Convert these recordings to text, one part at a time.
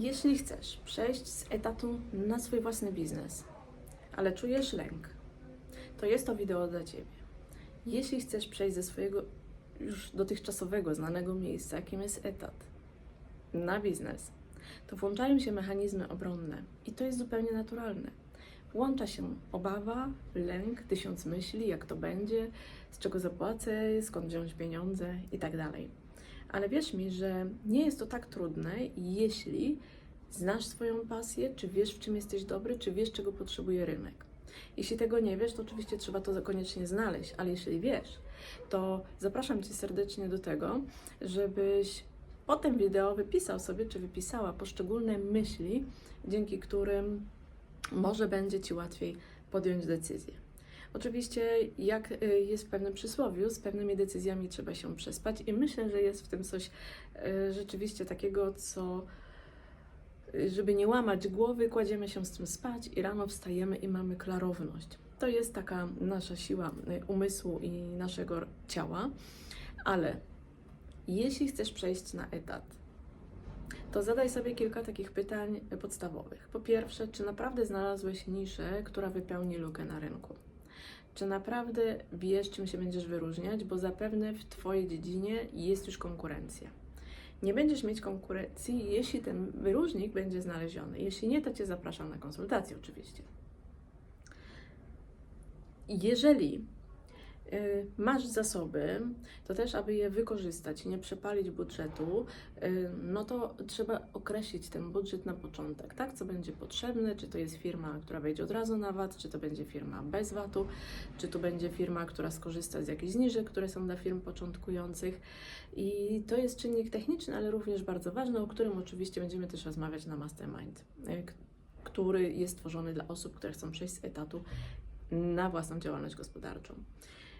Jeśli chcesz przejść z etatu na swój własny biznes, ale czujesz lęk, to jest to wideo dla Ciebie. Jeśli chcesz przejść ze swojego już dotychczasowego, znanego miejsca, jakim jest etat, na biznes, to włączają się mechanizmy obronne i to jest zupełnie naturalne. Włącza się obawa, lęk, tysiąc myśli, jak to będzie, z czego zapłacę, skąd wziąć pieniądze i tak. Ale wierz mi, że nie jest to tak trudne, jeśli znasz swoją pasję, czy wiesz, w czym jesteś dobry, czy wiesz, czego potrzebuje rynek. Jeśli tego nie wiesz, to oczywiście trzeba to koniecznie znaleźć, ale jeśli wiesz, to zapraszam Cię serdecznie do tego, żebyś po tym wideo wypisał sobie, czy wypisała poszczególne myśli, dzięki którym może będzie Ci łatwiej podjąć decyzję. Oczywiście, jak y, jest w pewnym przysłowiu, z pewnymi decyzjami trzeba się przespać, i myślę, że jest w tym coś y, rzeczywiście takiego, co, y, żeby nie łamać głowy, kładziemy się z tym spać i rano wstajemy i mamy klarowność. To jest taka nasza siła umysłu i naszego ciała, ale jeśli chcesz przejść na etat, to zadaj sobie kilka takich pytań podstawowych. Po pierwsze, czy naprawdę znalazłeś niszę, która wypełni lukę na rynku? Czy naprawdę wiesz, czym się będziesz wyróżniać, bo zapewne w Twojej dziedzinie jest już konkurencja. Nie będziesz mieć konkurencji, jeśli ten wyróżnik będzie znaleziony. Jeśli nie, to Cię zapraszam na konsultację oczywiście. Jeżeli masz zasoby, to też, aby je wykorzystać nie przepalić budżetu, y, no to trzeba określić ten budżet na początek, tak? Co będzie potrzebne, czy to jest firma, która wejdzie od razu na VAT, czy to będzie firma bez VAT-u, czy to będzie firma, która skorzysta z jakichś zniżek, które są dla firm początkujących. I to jest czynnik techniczny, ale również bardzo ważny, o którym oczywiście będziemy też rozmawiać na Mastermind, y, który jest tworzony dla osób, które chcą przejść z etatu na własną działalność gospodarczą.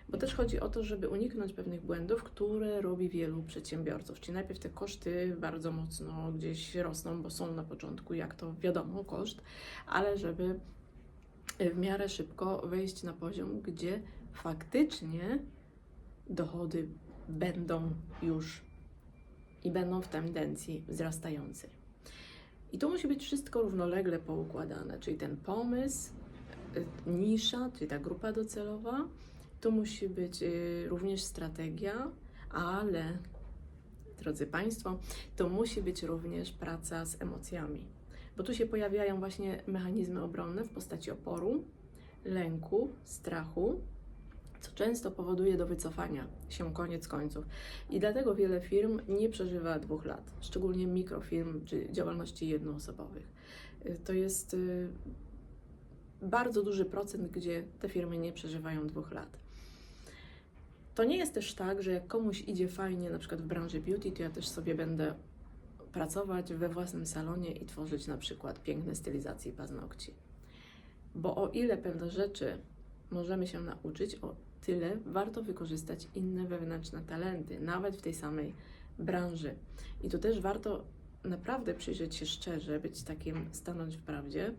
Bo też chodzi o to, żeby uniknąć pewnych błędów, które robi wielu przedsiębiorców. Czyli najpierw te koszty bardzo mocno gdzieś rosną, bo są na początku, jak to wiadomo, koszt, ale żeby w miarę szybko wejść na poziom, gdzie faktycznie dochody będą już i będą w tendencji wzrastającej. I to musi być wszystko równolegle poukładane, czyli ten pomysł, y, nisza, czyli ta grupa docelowa, to musi być y, również strategia, ale drodzy Państwo, to musi być również praca z emocjami, bo tu się pojawiają właśnie mechanizmy obronne w postaci oporu, lęku, strachu, co często powoduje do wycofania się koniec końców. I dlatego wiele firm nie przeżywa dwóch lat, szczególnie mikrofirm czy działalności jednoosobowych. Y, To jest y, bardzo duży procent, gdzie te firmy nie przeżywają dwóch lat. To nie jest też tak, że jak komuś idzie fajnie, na przykład w branży beauty, to ja też sobie będę pracować we własnym salonie i tworzyć na przykład piękne stylizacje paznokci. Bo o ile pewne rzeczy możemy się nauczyć, o tyle warto wykorzystać inne wewnętrzne talenty, nawet w tej samej branży. I tu też warto naprawdę przyjrzeć się szczerze, być takim, stanąć w prawdzie,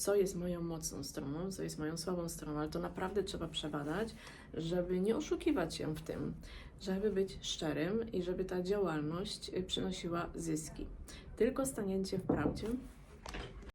co jest moją mocną stroną, co jest moją słabą stroną, ale to naprawdę trzeba przebadać, żeby nie oszukiwać się w tym, żeby być szczerym i żeby ta działalność y, przynosiła zyski. Tylko stanięcie w prawdzie